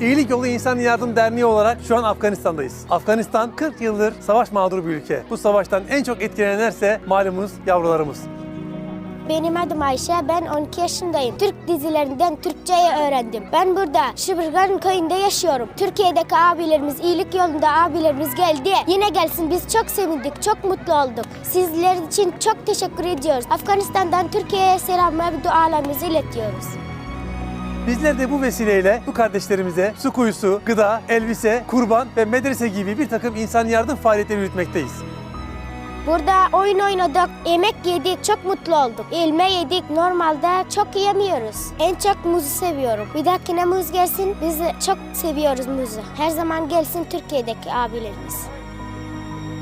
İyilik Yolu İnsan Yardım Derneği olarak şu an Afganistan'dayız. Afganistan 40 yıldır savaş mağduru bir ülke. Bu savaştan en çok etkilenenlerse malumunuz yavrularımız. Benim adım Ayşe, ben 12 yaşındayım. Türk dizilerinden Türkçeyi öğrendim. Ben burada Şıbırgan köyünde yaşıyorum. Türkiye'deki abilerimiz, iyilik yolunda abilerimiz geldi. Yine gelsin biz çok sevindik, çok mutlu olduk. Sizler için çok teşekkür ediyoruz. Afganistan'dan Türkiye'ye selam ve dualarımızı iletiyoruz. Bizler de bu vesileyle bu kardeşlerimize su kuyusu, gıda, elbise, kurban ve medrese gibi bir takım insan yardım faaliyetleri yürütmekteyiz. Burada oyun oynadık, yemek yedik, çok mutlu olduk. Elma yedik, normalde çok yemiyoruz. En çok muzu seviyorum. Bir dahakine muz gelsin, biz de çok seviyoruz muzu. Her zaman gelsin Türkiye'deki abilerimiz.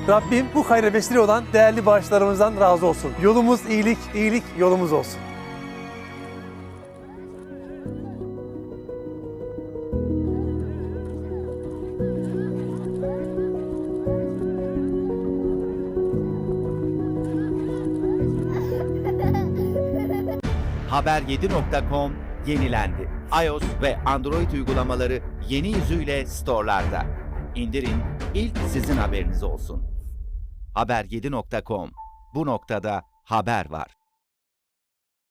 Rabbim bu hayra vesile olan değerli bağışlarımızdan razı olsun. Yolumuz iyilik, iyilik yolumuz olsun. Haber7.com yenilendi. iOS ve Android uygulamaları yeni yüzüyle storelarda. İndirin, ilk sizin haberiniz olsun. Haber7.com Bu noktada haber var.